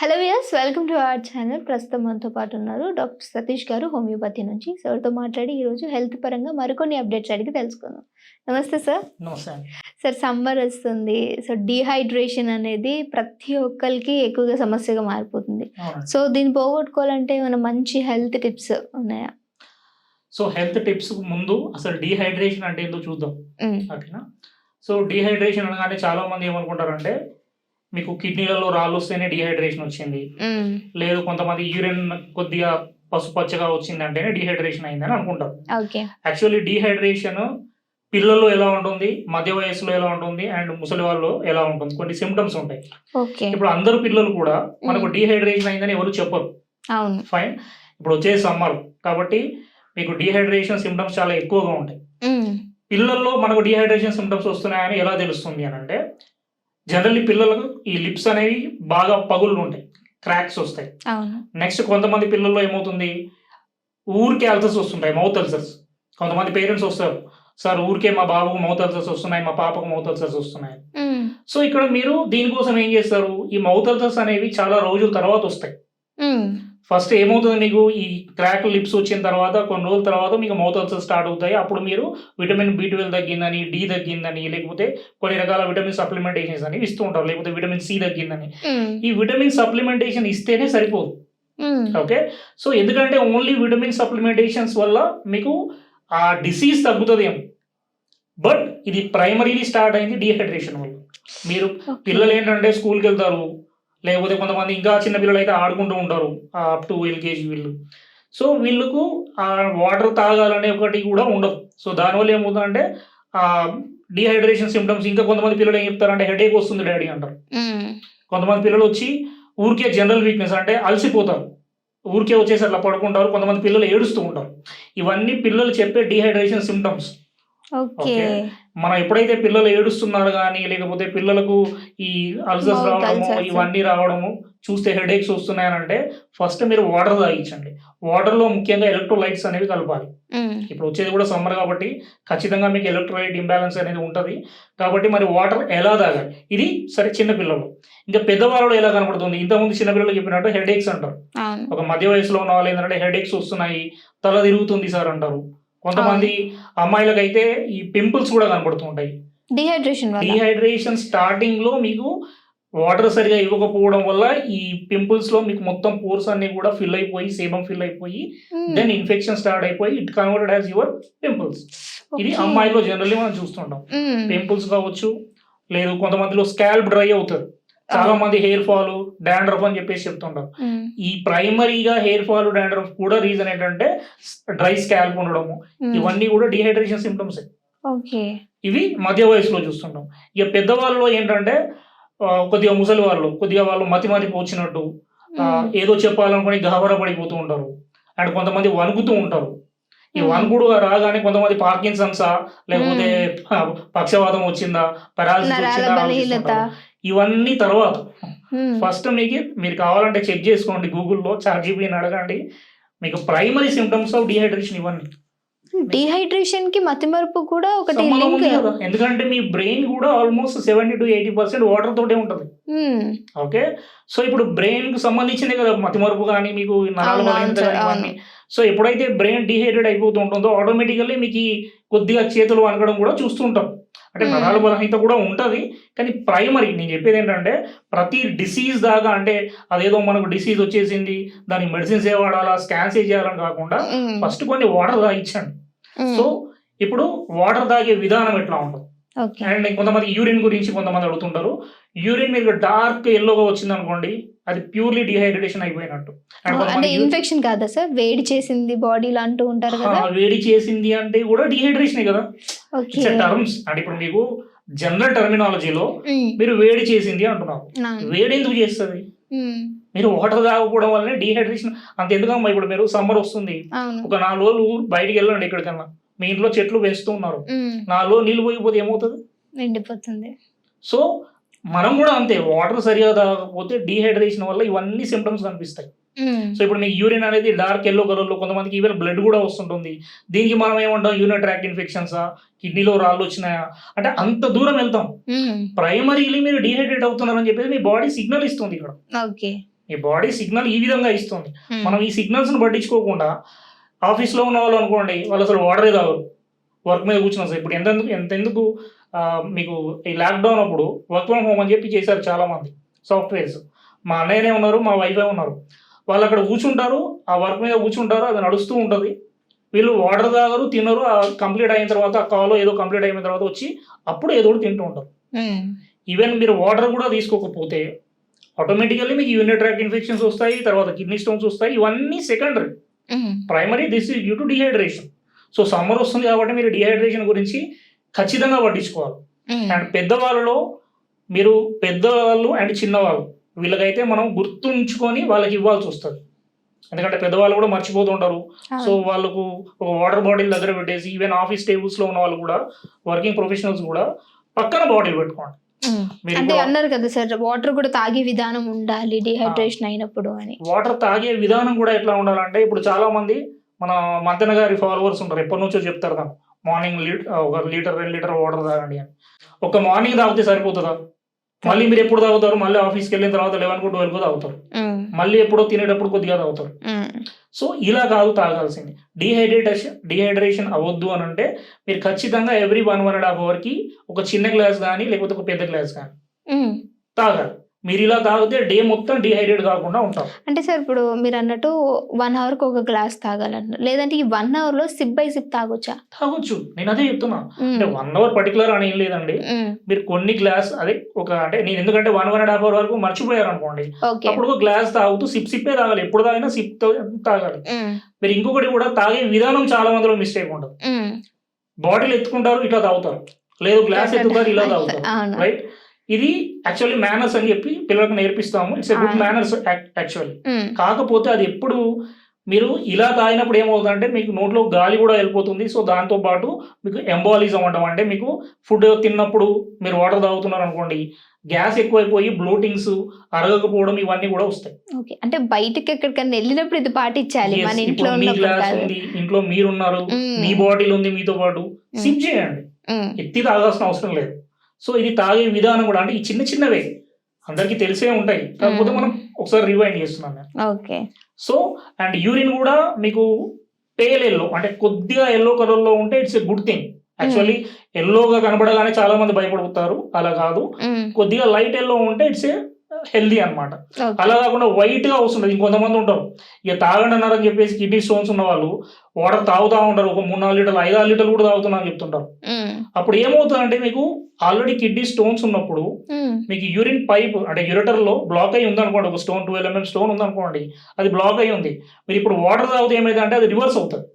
Hello viewers welcome to our channel ప్రస్తుతం మనతో పాటు ఉన్నారు డాక్టర్ సతీష్ గారు హోమియోపతి నుంచి. సార్తో మాట్లాడి ఈరోజు హెల్త్ పరంగా మరికొన్ని అప్డేట్స్ అడిగి తెలుసుకుందాం. నమస్తే సార్ సార్ సమ్మర్ వస్తుంది. సో డీహైడ్రేషన్ అనేది ప్రతి ఒక్కరికి ఎక్కువగా సమస్యగా మారిపోతుంది. సో దీన్ని పోగొట్టుకోవాలంటే మన మంచి హెల్త్ టిప్స్ ఉన్నాయా? సో హెల్త్ టిప్స్ ముందు అసలు డీహైడ్రేషన్ అంటే ఏందో చూద్దాం. ఓకేనా? సో డీహైడ్రేషన్ అనగానే చాలా మంది ఏమనుకుంటారంటే మీకు కిడ్నీలలో రాళ్ళు వస్తేనే డీహైడ్రేషన్ వచ్చింది. లేదు కొంతమంది యూరిన్ కొద్దిగా పసుపచ్చగా వచ్చింది అంటేనే డీహైడ్రేషన్ అయిందని అనుకుంటారు. యాక్చువల్లీ డీహైడ్రేషన్ పిల్లల్లో ఎలా ఉంటుంది మధ్య వయసులో ఎలా ఉంటుంది అండ్ ముసలి వాళ్ళు ఎలా ఉంటుంది? కొన్ని సిమ్టమ్స్ ఉంటాయి. ఇప్పుడు అందరు పిల్లలు కూడా మనకు డీహైడ్రేషన్ అయిందని ఎవరు చెప్పరు. ఫైన్ ఇప్పుడు వచ్చే సమ్మర్ కాబట్టి మీకు డీహైడ్రేషన్ సిమ్టమ్స్ చాలా ఎక్కువగా ఉంటాయి. పిల్లల్లో మనకు డీహైడ్రేషన్ సిమ్టమ్స్ వస్తున్నాయని ఎలా తెలుస్తుంది అని అంటే జనరల్లీ పిల్లలకు ఈ లిప్స్ అనేవి బాగా పగుళ్ళు ఉంటాయి క్రాక్స్ వస్తాయి నెక్స్ట్ కొంతమంది పిల్లల్లో ఏమవుతుంది? ఊరికే అల్సర్స్ వస్తుంటాయి మౌత్ అల్సర్స్ కొంతమంది పేరెంట్స్ వస్తారు. సార్ ఊరికే మా బాబుకు మౌత్ అల్సర్స్ వస్తున్నాయి మా పాపకు మౌత్ అల్సర్స్ వస్తున్నాయి. సో ఇక్కడ మీరు దీనికోసం ఏం చేస్తారు? ఈ మౌత్ అల్సర్స్ అనేవి చాలా రోజుల తర్వాత వస్తాయి. ఫస్ట్ ఏమవుతుంది మీకు ఈ క్రాక్ లిప్స్ వచ్చిన తర్వాత కొన్ని రోజుల తర్వాత మీకు మౌత్ అల్సర్ స్టార్ట్ అవుతాయి. అప్పుడు మీరు విటమిన్ బి ట్వెల్వ్ తగ్గిందని డి తగ్గిందని లేకపోతే కొన్ని రకాల విటమిన్ సప్లిమెంటేషన్స్ అని ఇస్తూ ఉంటారు. లేకపోతే విటమిన్ సి తగ్గిందని. ఈ విటమిన్ సప్లిమెంటేషన్ ఇస్తేనే సరిపోదు. ఓకే? సో ఎందుకంటే ఓన్లీ విటమిన్ సప్లిమెంటేషన్స్ వల్ల మీకు ఆ డిసీజ్ తగ్గుతుందేమో. బట్ ఇది ప్రైమరీలీ స్టార్ట్ అయింది డీహైడ్రేషన్ వల్ల. మీరు. పిల్లలు ఏంటంటే స్కూల్కి వెళ్తారు. లేకపోతే కొంతమంది ఇంకా చిన్న పిల్లలు అయితే ఆడుకుంటూ ఉంటారు అప్ టు ఎల్కేజీ వీళ్ళు. సో వీళ్ళకు ఆ వాటర్ తాగాలనే ఒకటి కూడా ఉండదు. సో దానివల్ల ఏమవుతుందంటే ఆ డీహైడ్రేషన్ సిమ్టమ్స్ ఇంకా కొంతమంది పిల్లలు ఏం చెప్తారంటే హెడేక్ వస్తుంది డాడీ అంటారు. కొంతమంది పిల్లలు వచ్చి ఊరికే జనరల్ వీక్నెస్ అంటే అలసిపోతారు. ఊరికే వచ్చేసి అట్లా పడుకుంటారు. కొంతమంది పిల్లలు ఏడుస్తూ ఉంటారు. ఇవన్నీ పిల్లలు చెప్పే డీహైడ్రేషన్ సిమ్టమ్స్ ఓకే. మనం ఎప్పుడైతే పిల్లలు ఏడుస్తున్నారు కానీ లేకపోతే పిల్లలకు ఈ అల్సర్స్ రావడము. ఇవన్నీ రావడము చూస్తే హెడేక్స్ వస్తున్నాయనంటే ఫస్ట్ మీరు వాటర్ తాగించండి. వాటర్లో ముఖ్యంగా ఎలక్ట్రోలైట్స్ అనేవి కలపాలి. ఇప్పుడు వచ్చేది కూడా సమ్మర్ కాబట్టి ఖచ్చితంగా మీకు ఎలక్ట్రోలైట్ ఇంబ్యాలెన్స్ అనేది ఉంటుంది. కాబట్టి మరి వాటర్ ఎలా తాగాలి? ఇది సరే చిన్న పిల్లలు. ఇంకా పెద్దవాళ్ళు ఎలా కనపడుతుంది? ఇంతకుముందు చిన్న పిల్లలు చెప్పినట్టు హెడేక్స్ అంటారు. ఒక మధ్య వయసులో ఉన్న వాళ్ళు ఏంటంటే హెడేక్స్ వస్తున్నాయి తల తిరుగుతుంది సార్ అంటారు. కొంతమంది అమ్మాయిలకైతే ఈ పింపుల్స్ కూడా కనపడుతుంటాయి డిహైడ్రేషన్ డీహైడ్రేషన్ స్టార్టింగ్లో మీకు వాటర్ సరిగా ఇవ్వకపోవడం వల్ల ఈ పింపుల్స్లో మీకు మొత్తం పోర్స్ అన్ని కూడా ఫిల్ అయిపోయి సేబం ఫిల్ అయిపోయి. దెన్ ఇన్ఫెక్షన్ స్టార్ట్ అయిపోయి it converted as your pimples ఇది. అమ్మాయిలో జనరల్లీ మనం చూస్తుంటాం. పింపుల్స్ కావచ్చు లేదు కొంతమందిలో స్కాల్ప్ డ్రై అవుతుంది చాలా మంది హెయిర్ ఫాల్ డాండ్రఫ్ అని చెప్పేసి చెప్తుంటారు. ఈ ప్రైమరీగా హెయిర్ ఫాల్ డాండ్రఫ్ కూడా రీజన్ ఏంటంటే డ్రై స్కాల్ప్ ఉండడము. ఇవన్నీ కూడా డిహైడ్రేషన్ సిమ్టమ్స్ ఇవి మధ్య వయసులో చూస్తుంటాం ఇక పెద్దవాళ్ళలో ఏంటంటే కొద్దిగా ముసలి వాళ్ళు కొద్దిగా వాళ్ళు మతి ఆ, మ్మ్. ఏదో చెప్పాలనుకుని గాబరా పడిపోతూ ఉంటారు అండ్ కొంతమంది వణుకుతూ ఉంటారు ఈ. వణుకుడు రాగానే కొంతమంది పార్కిన్సన్సా లేకపోతే పక్షవాతం వచ్చిందా పెరాలసిస్ వచ్చిందా. ఇవన్నీ తర్వాత. ఫస్ట్ మీకు మీరు కావాలంటే చెక్ చేసుకోండి గూగుల్లో చాట్ జీపీని అడగండి. మీకు ప్రైమరీ సిమ్టమ్స్ ఆఫ్ డిహైడ్రేషన్ ఇవన్నీ డిహైడ్రేషన్కి మతిమరుపు కూడా ఒకటి ఎందుకంటే మీ బ్రెయిన్ కూడా almost seventy to eighty percent water తోటే ఉంటుంది. ఓకే సో ఇప్పుడు బ్రెయిన్కు సంబంధించిందే కదా. మతిమరుపు కానీ మీకు. ఇవన్నీ. సో ఎప్పుడైతే బ్రెయిన్ డిహైడ్రేట్ అయిపోతూ ఉంటుందో ఆటోమేటికల్లీ మీకు కొద్దిగా చేతులు వనకడం కూడా చూస్తుంటాం అంటే. నరాల బలహీనత కూడా ఉంటుంది కానీ ప్రైమరీ నేను చెప్పేది ఏంటంటే ప్రతి డిసీజ్ దాకా అంటే అదేదో మనకు డిసీజ్ వచ్చేసింది దానికి మెడిసిన్స్ ఏ వాడాలా స్కాన్స్ ఏ చేయాలని కాకుండా. ఫస్ట్ కొన్ని వాటర్ తాగించండి. సో ఇప్పుడు వాటర్ తాగే విధానం ఎట్లా ఉంటుంది అండ్ కొంతమంది యూరిన్ గురించి కొంతమంది అడుగుతుంటారు యూరిన్ మీకు డార్క్ ఎల్లోగా వచ్చింది అనుకోండి అది ప్యూర్లీ డిహైడ్రేషన్ అయిపోయినట్టు. అంటే ఇన్ఫెక్షన్ కాదా సార్ వేడి చేసింది బాడీలో అంటూ ఉంటారు కదా? వేడి చేసింది అంటే కూడా డిహైడ్రేషన్ కదా? టర్మ్స్ అంటే ఇప్పుడు మీకు జనరల్ టర్మినాలజీలో మ్మ్. మీరు వేడి చేసింది అంటున్నారు. వేడి ఎందుకు చేస్తుంది? మ్మ్. మీరు వాటర్ తాగకపోవడం వల్లనే డిహైడ్రేషన్ అంత ఎందుకమ్మా ఇప్పుడు మీరు సమ్మర్ వస్తుంది. ఒక నాలుగు రోజులు బయటికి వెళ్ళండి ఎక్కడికన్నా. మీ ఇంట్లో చెట్లు పెంచుతూ ఉన్నారు. మ్మ్. నాలుగు రోజులు నీళ్ళు పోయిపోతే ఏమవుతుంది? నిండిపోతుంది. సో మనం కూడా అంతే వాటర్ సరిగా తాగకపోతే డీహైడ్రేషన్ వల్ల ఇవన్నీ సిమ్టమ్స్ కనిపిస్తాయి. సో ఇప్పుడు మీకు యూరిన్ అనేది డార్క్ ఎల్లో కలర్లో కొంతమందికి ఈవెన్ బ్లడ్ కూడా వస్తుంటుంది. దీనికి మనం ఏమంటాం? యూరిన్ ట్రాక్ ఇన్ఫెక్షన్సా కిడ్నీలో రాళ్ళు వచ్చినాయా? అంటే అంత దూరం వెళ్తాం. ప్రైమరీలీ మీరు డీహైడ్రేట్ అవుతున్నారని చెప్పేసి మీ బాడీ సిగ్నల్ ఇస్తుంది ఇక్కడ. మీ బాడీ సిగ్నల్ ఈ విధంగా ఇస్తుంది. ఉమ్. మనం ఈ సిగ్నల్స్ని పట్టించుకోకుండా ఆఫీస్లో ఉన్న వాళ్ళు అనుకోండి వాళ్ళు అసలు వాడరే తాగరు. వర్క్ మీద కూర్చున్నా సార్. ఇప్పుడు ఎంతెందుకు ఎంతెందుకు ఆ, మీకు ఈ లాక్డౌన్ అప్పుడు వర్క్ ఫ్రమ్ హోమ్ అని చెప్పి చేశారు చాలామంది సాఫ్ట్వేర్స్ మా అన్నయ్యనే ఉన్నారు మా వైఫే ఉన్నారు. వాళ్ళు అక్కడ కూర్చుంటారు ఆ వర్క్ మీద కూర్చుంటారు అది నడుస్తూ ఉంటుంది. వీళ్ళు వాటర్ తాగరు తినరు కంప్లీట్ అయిన తర్వాత ఆ కాలో ఏదో కంప్లీట్ అయిన తర్వాత వచ్చి అప్పుడు ఏదో ఒకటి తింటూ ఉంటారు. ఈవెన్ మీరు వాటర్ కూడా తీసుకోకపోతే ఆటోమేటికల్లీ మీకు యూనిట్ ట్రాక్ ఇన్ఫెక్షన్స్ వస్తాయి తర్వాత కిడ్నీ స్టోన్స్ వస్తాయి ఇవన్నీ secondary. Primary this is due to dehydration so summer వస్తుంది కాబట్టి మీరు డిహైడ్రేషన్ గురించి ఖచ్చితంగా పట్టించుకోవాలి. అండ్ పెద్దవాళ్ళలో మీరు పెద్దవాళ్ళు అండ్ చిన్నవాళ్ళు వీళ్ళకైతే మనం గుర్తుంచుకొని వాళ్ళకి ఇవ్వాల్సి వస్తుంది. ఎందుకంటే పెద్దవాళ్ళు కూడా మర్చిపోతూ ఉంటారు. సో. వాళ్ళకు ఒక వాటర్ బాటిల్ దగ్గర పెట్టేసి ఈవెన్ ఆఫీస్ టేబుల్స్లో ఉన్న వాళ్ళు కూడా వర్కింగ్ ప్రొఫెషనల్స్ కూడా పక్కన బాటిల్ పెట్టుకోండి. అంటే అన్నారు కదా సార్ వాటర్ కూడా తాగే విధానం ఉండాలి డిహైడ్రేషన్ అయినప్పుడు అని. వాటర్ తాగే విధానం కూడా ఎట్లా ఉండాలంటే ఇప్పుడు చాలా మంది మన మంతెన గారి ఫాలోవర్స్ ఉంటారు ఎప్పటి నుంచో చెప్తారు నాకు మార్నింగ్ లీట్ ఒక లీటర్ రెండు లీటర్ వాటర్ తాగండి అని. ఒక మార్నింగ్ తాగితే సరిపోతుందా? మళ్ళీ మీరు ఎప్పుడు తాగుతారు? మళ్ళీ ఆఫీస్కి వెళ్ళిన తర్వాత లెవెన్కు ట్వెల్వ్ తాగుతారు. మళ్ళీ ఎప్పుడో తినేటప్పుడు కొద్దిగా తాగుతారు. సో ఇలా కాదు తాగాల్సింది. డిహైడ్రేటేషన్ డిహైడ్రేషన్ అవ్వద్దు అని అంటే మీరు ఖచ్చితంగా every one one and half అవర్కి ఒక చిన్న గ్లాస్ కానీ లేకపోతే ఒక పెద్ద గ్లాస్ కానీ. తాగాలి. మీరు ఇలా తాగితే డే మొత్తం డిహైడ్రేట్ కాకుండా ఉంటారు అంటే సార్ ఇప్పుడు మీరు అన్నట్టు వన్ అవర్కి ఒక గ్లాస్ తాగాలన్నారు లేదంటే ఈ వన్ అవర్లో సిప్ బై సిప్ తాగొచ్చా? తాగొచ్చు. నేను అదే చెప్తున్నా. అంటే వన్ అవర్ పర్టికులర్ అని ఏం లేదండి. మీరు కొన్ని గ్లాస్ అదే ఒక అంటే నేను ఎందుకంటే one one and half hour వరకు మర్చిపోయారు అనుకోండి అప్పుడు ఒక గ్లాస్ తాగుతూ సిప్ సిప్పే తాగాలి. ఎప్పుడు తాగినా సిప్ తాగాలి. మీరు ఇంకొకటి కూడా తాగే విధానం చాలా మందిలో మిస్టేక్ ఉమ్. బాటిల్ ఎత్తుకుంటారు ఇట్లా తాగుతారు. లేదు గ్లాస్ ఎత్తుతారు ఇలా తాగుతారు. రైట్? ఇది యాక్చువల్లీ మేనర్స్ అని చెప్పి పిల్లలకు నేర్పిస్తాము. It's good. Manners actually. కాకపోతే అది ఎప్పుడు మీరు ఇలా తాగినప్పుడు ఏమవుతుందంటే మీకు నోట్లో గాలి కూడా వెళ్ళిపోతుంది. సో దాంతో పాటు మీకు ఎంబాలిజం అంటాం. అంటే మీకు ఫుడ్ తిన్నప్పుడు మీరు వాటర్ తాగుతున్నారు అనుకోండి గ్యాస్ ఎక్కువైపోయి బ్లోటింగ్స్ అరగకపోవడం ఇవన్నీ కూడా వస్తాయి. ఓకే. అంటే బయటకి ఎక్కడికైనా వెళ్ళినప్పుడు ఇది పాటించాలి. మన ఇంట్లో మీ గ్లాస్ ఉంది ఇంట్లో మీరున్నారు. మీ బాటిల్ ఉంది మీతో పాటు. సిప్ చేయండి. ఎత్తి తాగాల్సిన అవసరం లేదు. సో ఇది తాగే విధానం కూడా అంటే ఈ చిన్న చిన్నవే అందరికీ తెలిసే ఉంటాయి. కాకపోతే. మనం ఒకసారి రివైండ్ చేస్తున్నాం నేను ఓకే. సో అండ్ యూరిన్ కూడా మీకు పేల్ ఎల్లో అంటే కొద్దిగా ఎల్లో కలర్లో ఉంటే it's a good thing actually ఎల్లోగా కనబడగానే చాలా మంది భయపడుతారు. అలా కాదు. కొద్దిగా లైట్ ఎల్లో ఉంటే ఇట్స్ ఏ హెల్దీ అన్నమాట. ఓకే. అలా కాకుండా వైట్గా వస్తుంది ఇంకొంతమంది ఉంటారు ఇక తాగండి అన్నారని చెప్పేసి కిడ్నీ స్టోన్స్ ఉన్న వాళ్ళు వాటర్ తాగుతా ఉంటారు. ఒక మూడు నాలుగు లీటర్లు ఐదు ఆరు లీటర్లు కూడా తాగుతున్నా చెప్తుంటారు. అప్పుడు ఏమవుతుందంటే మీకు ఆల్రెడీ కిడ్నీ స్టోన్స్ ఉన్నప్పుడు. మీకు యూరిన్ పైప్ అంటే యూరిటర్లో బ్లాక్ అయి ఉందనుకోండి ఒక స్టోన్ ట్వెల్వ్ ఎంఎం స్టోన్ ఉందనుకోండి అది బ్లాక్ అయి ఉంది. మీరు ఇప్పుడు వాటర్ తాగితే ఏమైంది అంటే అది రివర్స్ అవుతుంది.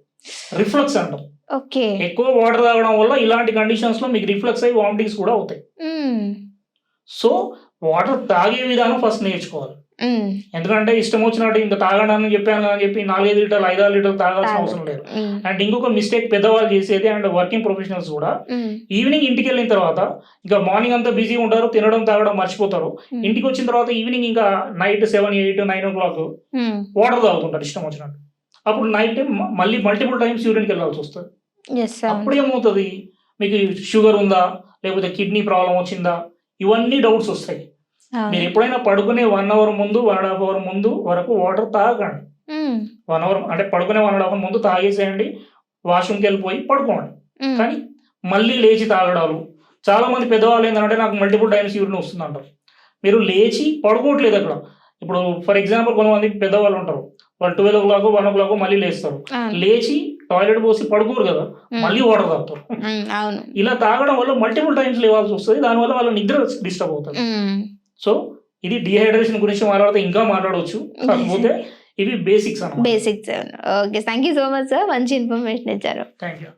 రిఫ్లక్స్ అంటాం ఓకే. ఎక్కువ వాటర్ తాగడం వల్ల ఇలాంటి కండిషన్స్లో మీకు రిఫ్లక్స్ అయ్యి వామిటింగ్స్ కూడా అవుతాయి. సో వాటర్ తాగే విధానం ఫస్ట్ నేర్చుకోవాలి. ఎందుకంటే ఇష్టం వచ్చినట్టు ఇంకా తాగండి అని చెప్పాను అని చెప్పి నాలుగైదు లీటర్లు ఐదారు లీటర్లు తాగాల్సిన అవసరం లేదు. అండ్ ఇంకొక మిస్టేక్ పెద్దవాళ్ళు చేసేది అండ్ వర్కింగ్ ప్రొఫెషనల్స్ కూడా. ఈవినింగ్ ఇంటికి వెళ్ళిన తర్వాత ఇంకా మార్నింగ్ అంతా బిజీ ఉంటారు తినడం తాగడం మర్చిపోతారు. ఇంటికి వచ్చిన తర్వాత ఈవినింగ్ ఇంకా night seven eight nine o'clock. Water తాగుతుంటారు ఇష్టం వచ్చినట్టు అప్పుడు నైట్ మళ్ళీ మల్టిపుల్ టైమ్స్ యూరిన్కి వెళ్ళాల్సి వస్తుంది. అప్పుడు ఏమవుతుంది మీకు షుగర్ ఉందా లేకపోతే కిడ్నీ ప్రాబ్లం వచ్చిందా ఇవన్నీ డౌట్స్ వస్తాయి. మీరు ఎప్పుడైనా పడుకునే వన్ అవర్ ముందు వన్ అండ్ హాఫ్ అవర్ ముందు వరకు వాటర్ తాగండి. వన్ అవర్ అంటే పడుకునే వన్ అండ్ హాఫ్ ముందు తాగేసేయండి వాష్రూమ్కి వెళ్ళిపోయి పడుకోండి. కానీ మళ్ళీ లేచి తాగడాలు చాలా మంది పెద్దవాళ్ళు ఏంటంటే నాకు మల్టిపుల్ టైమ్స్ యూరిన్ వస్తుంది అంటారు మీరు లేచి పడుకోవట్లేదు అక్కడ ఇప్పుడు ఫర్ ఎగ్జాంపుల్ కొంతమంది పెద్దవాళ్ళు ఉంటారు వాళ్ళు twelve o'clock one o'clock మళ్ళీ లేస్తారు. లేచి టాయిలెట్ పోసి పడుకోరు కదా. మళ్ళీ వాటర్ తాగుతారు. అవును. ఇలా తాగడం వల్ల మల్టిపుల్ టైమ్స్ లేవాల్సి వస్తుంది దానివల్ల వాళ్ళ నిద్ర డిస్టర్బ్ అవుతుంది. సో ఇది డిహైడ్రేషన్ గురించి మాట్లాడితే ఇంకా మాట్లాడవచ్చు కాకపోతే ఇవి basics basics okay thank you so much sir మంచి ఇన్ఫర్మేషన్ ఇచ్చారు. Thank you